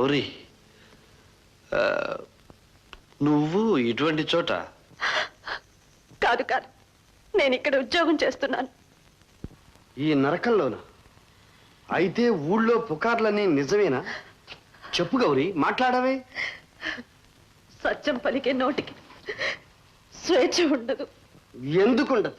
గౌరీ నువ్వు ఇటువంటి చోట కాదు కాదు. నేను ఇక్కడ ఉద్యోగం చేస్తున్నాను. ఈ నరకంలోన? అయితే ఊళ్ళో పుకార్లన్నీ నిజమేనా? చెప్పు గౌరీ మాట్లాడవే. సత్యం పలికే నోటికి స్వేచ్ఛ ఉండదు. ఎందుకుండదు?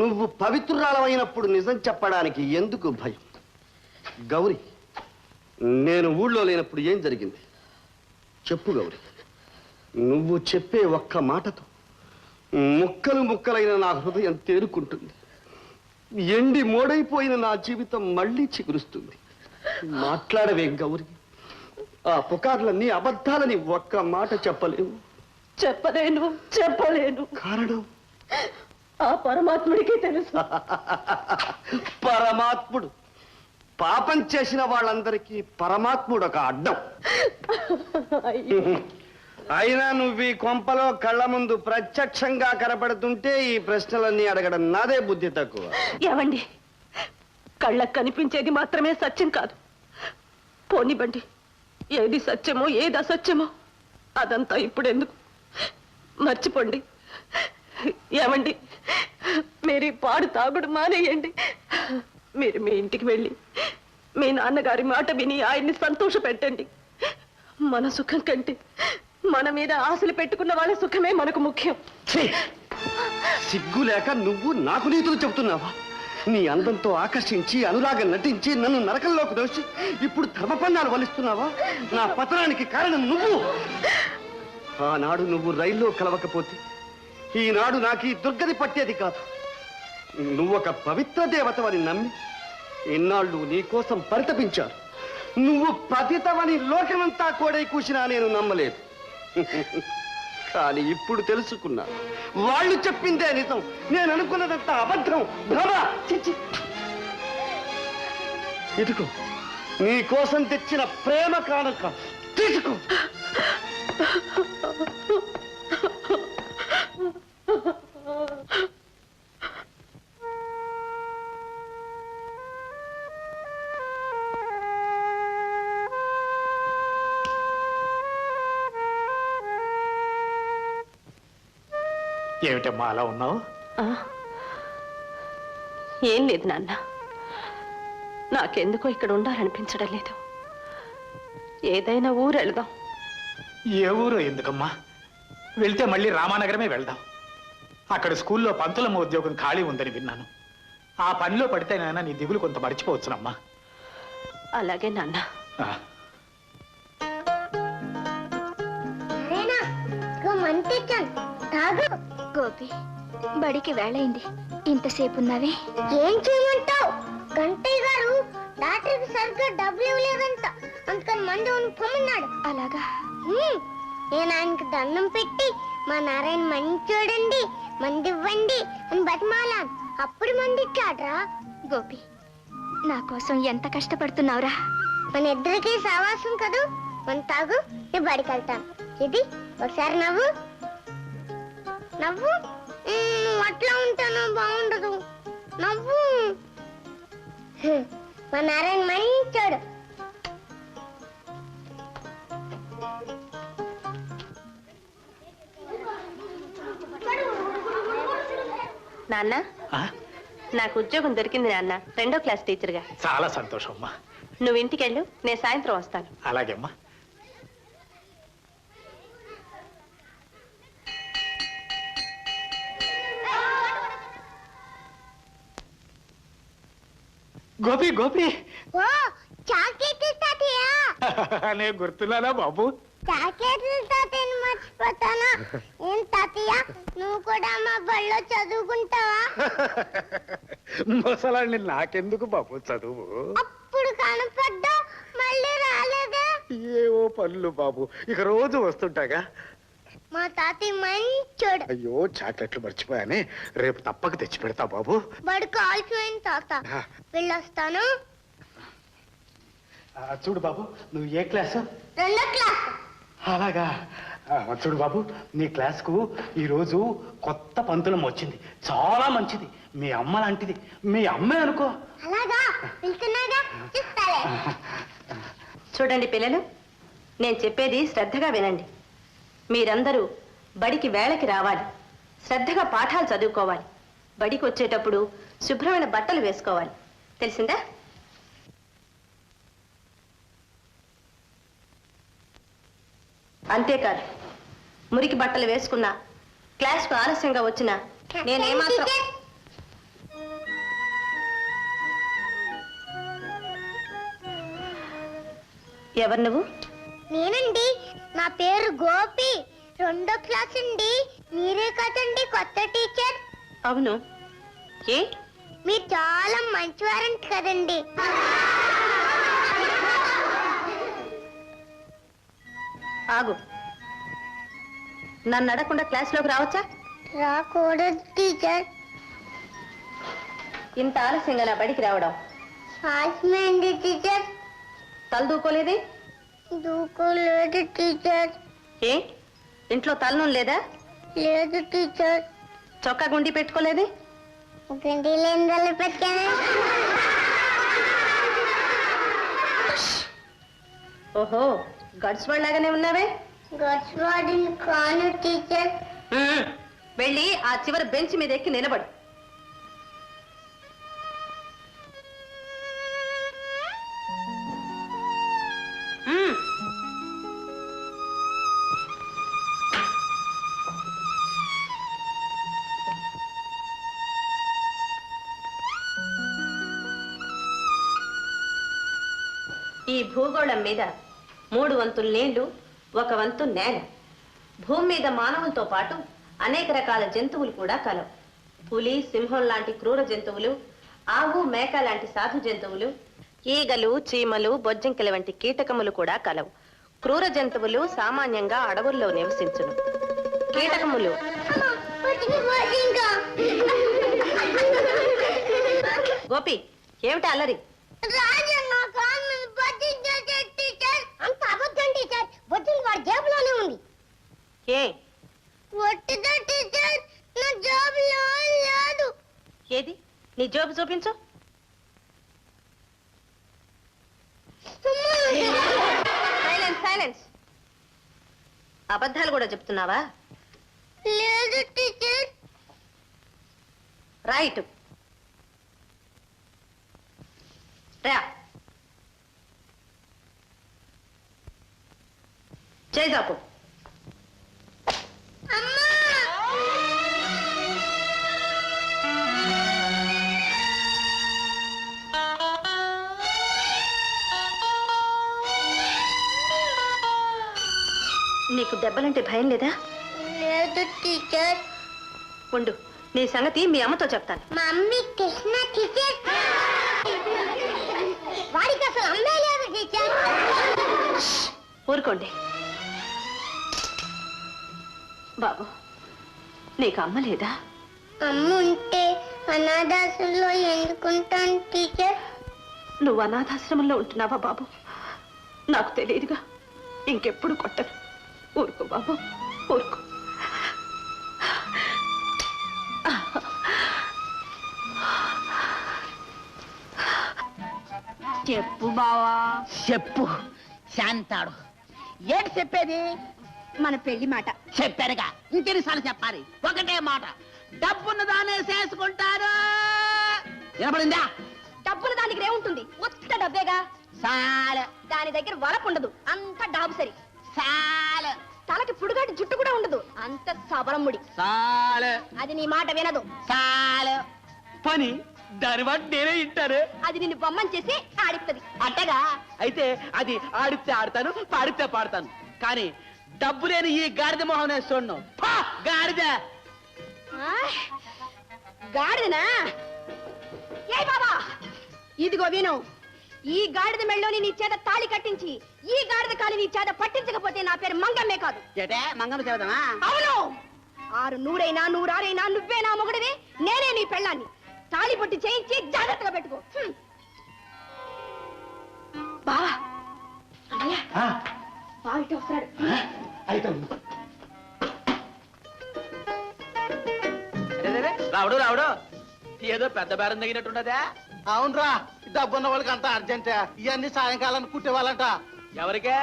నువ్వు పవిత్రురాలమైనప్పుడు నిజం చెప్పడానికి ఎందుకు భయం? గౌరీ నేను ఊళ్ళో లేనప్పుడు ఏం జరిగింది? చెప్పు గౌరీ. నువ్వు చెప్పే ఒక్క మాటతో ముక్కలు ముక్కలైన నా హృదయం తేరుకుంటుంది. ఎండి మోడైపోయిన నా జీవితం మళ్ళీ చిగురుస్తుంది. మాట్లాడవే గౌరీ. ఆ పుకార్లన్నీ అబద్ధాలని ఒక్క మాట చెప్పలేవు. చెప్పలేను చెప్పలేను. కారణం? ఆ పరమాత్ముడికి తెలుసు. పరమాత్ముడు. పాపం చేసిన వాళ్ళందరికీ పరమాత్ముడు ఒక అడ్డం అయినా నువ్వు ఈ కొంపలో కళ్ళ ముందు ప్రత్యక్షంగా కనపడుతుంటే ఈ ప్రశ్నలన్నీ అడగడం నాదే బుద్ధి తక్కువ. ఏమండి కళ్ళకు కనిపించేది మాత్రమే సత్యం కాదు. పోనివ్వండి ఏది సత్యమో ఏది అసత్యమో అదంతా ఇప్పుడెందుకు? మర్చిపోండి. ఏమండి మీరు పాడు తాగుడు మానేయండి. మీరు మీ ఇంటికి వెళ్ళి మీ నాన్నగారి మాట విని ఆయన్ని సంతోష పెట్టండి మన సుఖం కంటే మన మీద ఆశలు పెట్టుకున్న వాళ్ళ సుఖమే మనకు ముఖ్యం. సిగ్గు లేక నువ్వు నాకు నీతులు చెబుతున్నావా? నీ అందంతో ఆకర్షించి అనురాగం నటించి నన్ను నరకంలోకి దోచి ఇప్పుడు ధర్మపన్నాలు వలిస్తున్నావా నా పతనానికి కారణం నువ్వు. ఆనాడు నువ్వు రైల్లో కలవకపోతే ఈనాడు నాకు ఈ దుర్గతి పట్టేది కాదు. నువ్వు ఒక పవిత్ర దేవతవని నమ్మి ఇన్నాళ్ళు నీ కోసం పరితపించారు. నువ్వు పతితవని లోకమంతా కోడై కూసినా నేను నమ్మలేదు. కానీ ఇప్పుడు తెలుసుకున్నా. వాళ్ళు చెప్పిందే నిజం. నేను అనుకున్నదంతా అబద్ధం. భ్రమ. చిచ్చి ఇదిగో నీ కోసం తెచ్చిన ప్రేమ కానుక తీసుకో. ఏమిటమ్మా అలా ఉన్నావు? ఏం లేదు నాన్న. నాకెందుకో ఇక్కడ ఉండాలనిపించడం లేదు. ఏదైనా ఊరు వెళదాం. ఏ ఊరు ఎందుకమ్మా? వెళ్తే మళ్ళీ రామానగరమే వెళ్దాం. అక్కడ స్కూల్లో పంతులమ్మ ఉద్యోగం ఖాళీ ఉందని విన్నాను. ఆ పనిలో పడితేనైనా నీ దిగులు కొంత మర్చిపోవచ్చునమ్మా. అలాగే నాన్న. మంచి తాగు గోపి. బడికి వేళైంది. ఇంతసేపు ఉన్నావే? ఏం చేయమంటావు? గంటయ్య గారు డాక్టర్కి సరిగ్గా డబ్బులు ఇవ్వలేదంట. అందుకని మందు పొమ్మన్నాడు. అలాగా? నేను ఆయనకి దండం పెట్టి మా నారాయణ మంది చూడండి మంది ఇవ్వండి అని బతిమాలాను. అప్పుడు మంది ఇచ్చాడ్రా గోపి నా కోసం ఎంత కష్టపడుతున్నావురా? మన ఇద్దరికి సావాసం కదూ? మన తాగు నేను బడికి వెళ్తాను ఇది ఒకసారి నవ్వు. నవ్వు? అట్లా ఉంటాను బాగుండదు. నవ్వు? మా నారాయణ మంచోడు. నాన్న ఆ, నాకు ఉద్యోగం దొరికింది నాన్న. రెండో క్లాస్ టీచర్గా. చాలా సంతోషం అమ్మా. నువ్వు ఇంటికి వెళ్ళు నేను సాయంత్రం వస్తాను. అలాగే అమ్మా. గోపి గోపి. ఓ చాకెట్ తాతయ్య అనే గుర్తున్నానా బాబు? చాకెట్లు తాతయ్యని మర్చిపోతానా. ఏం తాతయ్య నువ్వు కూడా మా బడిలో చదువుకుంటావా? ముసలాన్ని నాకెందుకు బాబు చదువు? అప్పుడు కనపడ్డా మళ్ళీ రాలేదే? ఏవో పనులు బాబు. ఇక రోజు వస్తుంటాగా. మా తాతయ్య మంచోడు. అయ్యో చాక్లెట్లు మర్చిపోయానే. రేపు తప్పక తెచ్చి పెడతా బాబు. బడి కాల్చిపోయిన తాత. వెళ్ళొస్తాను. చూడు బాబు నువ్వు ఏ క్లాసు? రెండో క్లాస్. అలాగా. చూడు బాబు నీ క్లాస్కు ఈరోజు కొత్త పంతులం వచ్చింది. చాలా మంచిది. మీ అమ్మ లాంటిది. మీ అమ్మే అనుకో. అలాగా? చూడండి పిల్లలు నేను చెప్పేది శ్రద్ధగా వినండి. మీరందరూ బడికి వేళకి రావాలి. శ్రద్ధగా పాఠాలు చదువుకోవాలి. బడికి వచ్చేటప్పుడు శుభ్రమైన బట్టలు వేసుకోవాలి. తెలిసిందా? అంతేకాదు మురికి బట్టలు వేసుకున్నా క్లాస్కు ఆలస్యంగా వచ్చినా నేనేమాత్రం ఎవరు నువ్వు? నేనండి. నా పేరు గోపి. రెండో క్లాస్ అండి. మీరే కదండి కొత్త టీచర్. అవును. ఏ? మీరు చాలా మంచివారంట కదండి. ఆగు. నన్ను అడగకుండా క్లాస్లోకి రావచ్చా? రాకూడదు టీచర్. ఇంత ఆలస్యంగా నా బడికి రావడం. టీచర్? తలదూకోలేదే? దూకోలేదు టీచర్ ఏ? ఇంట్లో తలనం లేదా? లేదు టీచర్ చొక్కా గుండి పెట్టుకోలేదే? గండి లేని పెట్టాను ఓహో గడ్స్ లాగానే ఉన్నావే? గొడవడిని కాను టీచర్ వెళ్ళి ఆ చివరి బెంచ్ మీద ఎక్కి నిలబడు. ఈ భూగోళం మీద మూడు వంతులు నీళ్ళు ఒక వంతు నేల. భూమి మీద మానవులతో పాటు అనేక రకాల జంతువులు కూడా కలవు పులి సింహం లాంటి క్రూర జంతువులు ఆవు మేక లాంటి సాధు జంతువులు ఈగలు చీమలు బొజ్జంకిల వంటి కీటకములు కూడా కలవు క్రూర జంతువులు సామాన్యంగా అడవుల్లో నివసించును. కీటకములు. గోపి ఏమిటి అల్లరి రాజన్న కాను బొద్దించేసే టీచర్ అంత అబద్ధం టీచర్ బొద్దింగ్ వాడి జేబులోనే ఉంది ఏ ఒట్టిదా టీచర్ నా జేబులో లేదు ఏది? నీ జోబు చూపించు. సైలెన్స్ సైలెన్స్ అబద్ధాలు కూడా చెప్తున్నావా? లేదు టీచర్. రైట్ రా. చేసాపు నీకు దెబ్బలంటే భయం లేదా? లేదు టీచర్. ఉండు నీ సంగతి మీ అమ్మతో చెప్తాను. Mummy Krishna teacher. వాడికి అసలు అమ్మే లేదు టీచర్? ఊరుకోండి. బాబు నీకు అమ్మ లేదా? అమ్మ ఉంటే అనాథాశ్రమంలో ఎందుకుంటాను టీచర్? నువ్వు అనాథాశ్రమంలో ఉంటున్నావా బాబు? నాకు తెలియదుగా. ఇంకెప్పుడు కొట్టను. ఊరుకో బాబు ఊరుకో. చెప్పు బావా. చెప్పు. శాంతాడు. ఏంటి చెప్పేది? మన పెళ్ళి మాట. చెప్పారుగా ఇంకెన్నిసార్లు చెప్పాలి? ఒకటే మాట. డబ్బున్న దానే చేసుకుంటారు. వినపడిందా? డబ్బులు దానికి ఏముంటుంది ఉత్త డబ్బేగా. సాల. దాని దగ్గర వలపు ఉండదు. అంత డాబు సరి సాల. తలకి పుడుగాటి జుట్టు కూడా ఉండదు. అంత సబరమ్ముడి. సాల. అది నీ మాట వినదు. సాల. పని దాని వాటి నేనే ఇంటారు అది నిన్ను బొమ్మని చేసి ఆడిస్తుంది అట్టగా అయితే అది ఆడితే ఆడతాను పాడితే పాడతాను. కానీ డబ్బు లేని ఈ గాడిద మొహం నేను చూడను గాడిద. గాడిదనా? ఏ బాబా! ఇదిగో విను ఈ గాడిద మెళ్ళోని నీ చేత తాళి కట్టించి ఈ గాడిద కాలి నీ చేత పట్టించకపోతే నా పేరు మంగమ్మే కాదు. ఏటే? మంగమ్మ చెబుదామా అవును! ఆరు నూరైనా నూరారైనా నువ్వే నా మొగుడివి నేనే నీ పెళ్ళాన్ని. తాళి పట్టి చేయించి జాగ్రత్తగా పెట్టుకో. హ్మ్. బావా అన్నయ్య. బావ ఇటు వస్తున్నాడు రావుడు రావుడు. ఏదో పెద్ద బేరం తగినట్టున్నదా అవునరా డబ్బున్న వాళ్ళకి అంత అర్జెంట్ ఇవన్నీ సాయంకాలం కుట్టేవాళ్ళంట. ఎవరికే?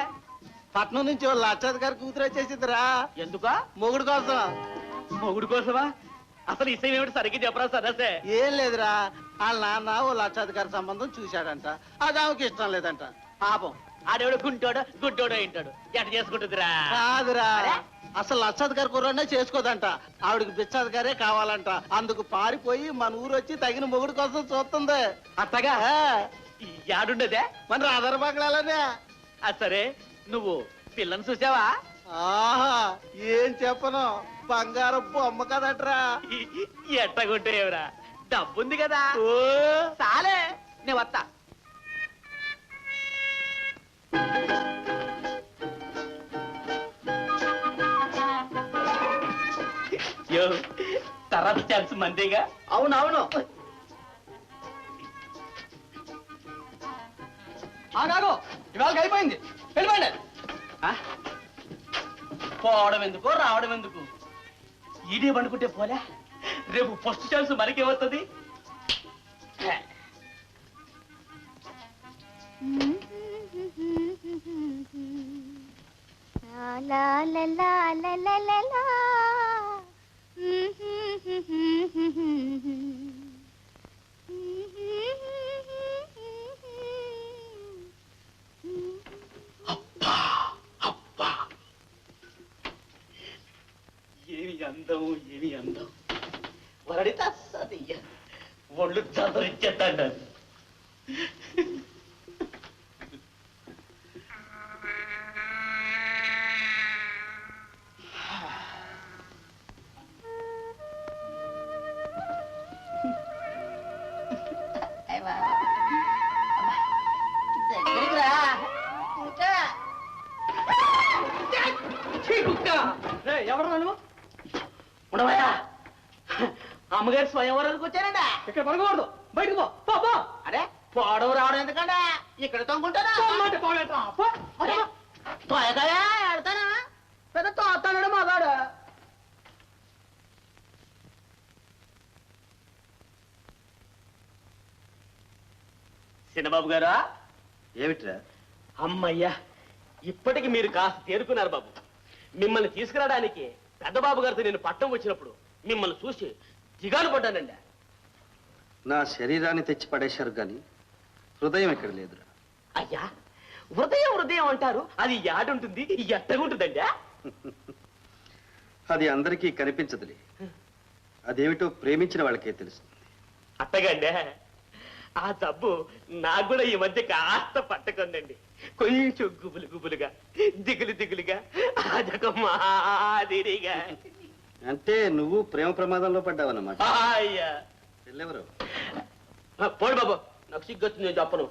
పట్నం నుంచి వాళ్ళ లక్షాధికారి గారి కూతురు వచ్చేసిందిరా. ఎందుకా? మొగుడు కోసం మొగుడు కోసమా? అసలు ఇసయం ఏమిటి సరిగ్గా చెప్పరా సరసే? ఏం లేదురా వాళ్ళ నాన్న ఓ లక్షాధికారి సంబంధం చూశాడంట. అది ఆమెకి ఇష్టం లేదంట. పాపం. ఆడేవాడు గుంటోడు గుడ్డోడు ఏంటాడు ఎట చేసుకుంటుందిరా? కాదురా? అసలు లక్షాధికారి కుర్రనే చేసుకోదంట. ఆవిడకి బిచ్చాధికారే కావాలంట. అందుకు పారిపోయి మన ఊరు వచ్చి తగిన మొగుడు కోసం చూస్తుంది. అత్తగా? యాడుండదే? మన రాధర బంగ్లాలోనే. ఆ సరే. నువ్వు పిల్లని చూసావా? ఆహా ఏం చెప్పను. బంగారం బొమ్మ కదట్రా. ఎట్టగొట్టేవరా డబ్బుంది కదా. ఓ. సాలే నే వస్తా తర్వాత ఛాన్స్ మందేగా? అవునవును. ఆగాగో ఇవాళ అయిపోయింది. వెళ్ళిపోండి. పోవడం ఎందుకు రావడం ఎందుకు? ఈడే పండుకుంటే పోలే. రేపు ఫస్ట్ ఛాన్స్ మనకేమవుతుంది లా లా లా లా లా లా అందం ఏమి అందం వరడితే అస్సది ఒళ్ళు చదరిచ్చేస్తాడు ఇక్కడ పడకూడదు. బయటకు పో. పో పో. అరే పోవడం రావడం ఎందుకంటే ఇక్కడ. పో. పెద్ద మగాడు చిన్నబాబు గారా? ఏమిట్రా? అమ్మయ్యా ఇప్పటికి మీరు కాస్త తేరుకున్నారు బాబు. మిమ్మల్ని తీసుకురావడానికి పెద్ద బాబు గారితో నేను పట్టం వచ్చినప్పుడు మిమ్మల్ని చూసి దిగాలు పడ్డానండి. నా శరీరాన్ని తెచ్చి పడేశారు గాని హృదయం ఇక్కడ లేదురా. అయ్యా హృదయం హృదయం అంటారు. అది యాడుంటుంది ఎట్టగుంటుందండి? అది అందరికీ కనిపించదులే. అదేమిటో ప్రేమించిన వాళ్ళకే తెలుస్తుంది. అట్టగండి ఆ జబ్బు నాకు కూడా ఈ మధ్య కాస్త పట్టకుందండి. కొంచెం గుబులు గుబులుగా దిగులు దిగులుగా అదొక మాదిరిగా. అంటే నువ్వు ప్రేమ ప్రమాదంలో పడ్డావన్నమాట. అయ్యా చెల్లెవరు పోడు బాబు నాకు సిగ్గొచ్చింది నేను చెప్పను.